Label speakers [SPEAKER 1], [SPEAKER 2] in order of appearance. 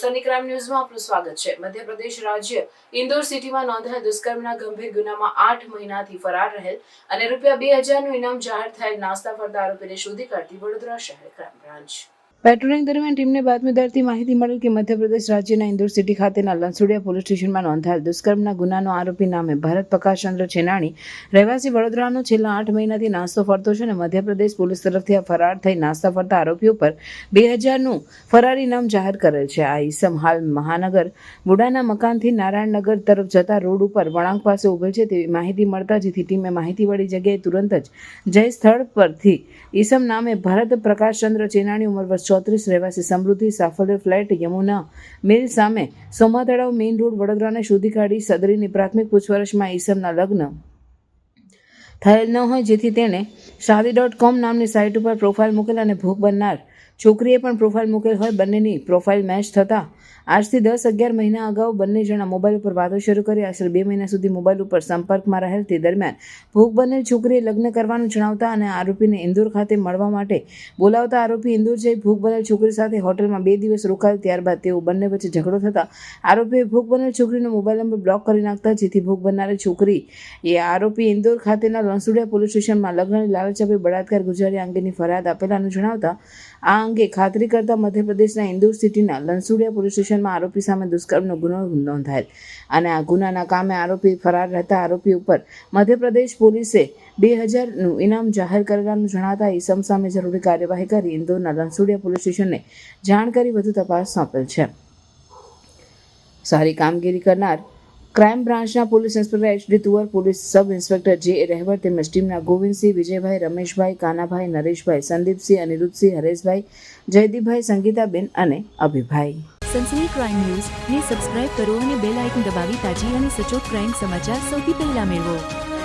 [SPEAKER 1] Sunny crime ન્યૂઝમાં આપનું સ્વાગત છે. મધ્યપ્રદેશ રાજ્ય ઇન્દોર સિટીમાં નોંધાયેલ દુષ્કર્મના ગંભીર ગુનામાં આઠ મહિનાથી ફરાર રહેલ અને રૂપિયા બે હજારનું ઇનામ જાહેર થયેલ નાસ્તા ફરતા આરોપીને શોધી કાઢતી વડોદરા શહેર ક્રાઇમ બ્રાન્ચ. પેટ્રોલિંગ દરમિયાન ટીમને બાતમીદારથી માહિતી મળેલ કે મધ્યપ્રદેશ રાજ્યના ઇન્દોર સિટી ખાતેના લંસુડિયા પોલીસ સ્ટેશનમાં નોંધાયેલ દુષ્કર્મના ગુનાનો આરોપી નામે ભરત પ્રકાશચંદ્ર છેનાણી, રહેવાસી વડોદરાનો છેલ્લા આઠ મહિનાથી નાસ્તો ફરતો છે અને મધ્યપ્રદેશ પોલીસ તરફથી આ ફરાર થઈ નાસ્તા ફરતા આરોપીઓ પર બે હજારનું ફરારી ઇનામ જાહેર કરેલ છે. આ ઈસમ હાલ મહાનગર બુડાના મકાનથી નારાયણનગર તરફ જતા રોડ ઉપર વળાંક પાસે ઉભેલ છે તેવી માહિતી મળતા જેથી ટીમે માહિતીવાળી જગ્યાએ તુરંત જ જય સ્થળ પરથી ઈસમ નામે ભરત પ્રકાશચંદ્ર ચેનાણી ઉંમર વર્ષ ચોત્રીસ રહેવાસી સમૃદ્ધિ સાફલ્ય ફ્લેટ યમુના મિલ સામે સોમા તળાવ મેઇન રોડ વડોદરાને શોધી કાઢી સદરીની પ્રાથમિક પૂછપરછમાં ઈસમના લગ્ન. થયેલ ન હોય જેથી તેણે શાદી ડોટ કોમ નામની સાઇટ ઉપર પ્રોફાઇલ મૂકેલ અને ભોગ બનનાર છોકરીએ પણ પ્રોફાઇલ મૂકેલ હોય બંનેની પ્રોફાઇલ મેચ થતાં આજથી દસ અગિયાર મહિના અગાઉ બંને જણા મોબાઈલ ઉપર વાતો શરૂ કરી. આશરે બે મહિના સુધી મોબાઈલ ઉપર સંપર્કમાં રહેલ તે દરમિયાન ભોગ બનેલ છોકરીએ લગ્ન કરવાનું જણાવતા અને આરોપીને ઇન્દોર ખાતે મળવા માટે બોલાવતા આરોપી ઇન્દોર જઈ ભોગ બનેલ છોકરી સાથે હોટલમાં બે દિવસ રોકાયો ત્યારબાદ તેઓ બંને વચ્ચે ઝઘડો થતાં આરોપીએ ભોગ બનેલ છોકરીનો મોબાઈલ નંબર બ્લોક કરી નાખતા, જેથી ભોગ બનનારી છોકરી એ આરોપી ઇન્દોર ખાતેના લણસુડિયા પોલીસ સ્ટેશનમાં લગ્નની લાલચ આપી બળાત્કાર ગુજારી અંગેની ફરિયાદ આપેલાનું જણાવતા, આ અંગે ખાતરી કરતા મધ્યપ્રદેશના ઇન્દોર સિટીના લનસુડિયા પોલીસ સ્ટેશનમાં આરોપી સામે દુષ્કર્મનો ગુનો નોંધાયેલ અને આ ગુનાના કામે આરોપી ફરાર રહેતા આરોપી ઉપર મધ્યપ્રદેશ પોલીસે બે હજારનું ઇનામ જાહેર કરેલાનું જણાતા ઈસમ સામે જરૂરી કાર્યવાહી કરી ઇન્દોરના રણસુડિયા પોલીસ સ્ટેશનને જાણ કરી વધુ તપાસ સોંપેલ છે. સારી કામગીરી કરનાર ક્રાઇમ બ્રાન્ચના police inspector HD Tuvar, police sub inspector J Rahevar તેમજ ટીમના ગોવિંદસિંહ, વિજયભાઈ, રમેશભાઈ, કાનાભાઈ, નરેશભાઈ, સંદીપસિંહ, અનિરુદ્ધસિંહ, હરેશભાઈ, જયદીપભાઈ, સંગીતાબેન અને અભિભાઈ.
[SPEAKER 2] સનસની ક્રાઇમ ન્યૂઝ ને સબસ્ક્રાઇબ કરો અને બેલ આઇકન દબાવી તાજી અને સચોટ ક્રાઇમ સમાચાર સૌથી પહેલા મેળવો.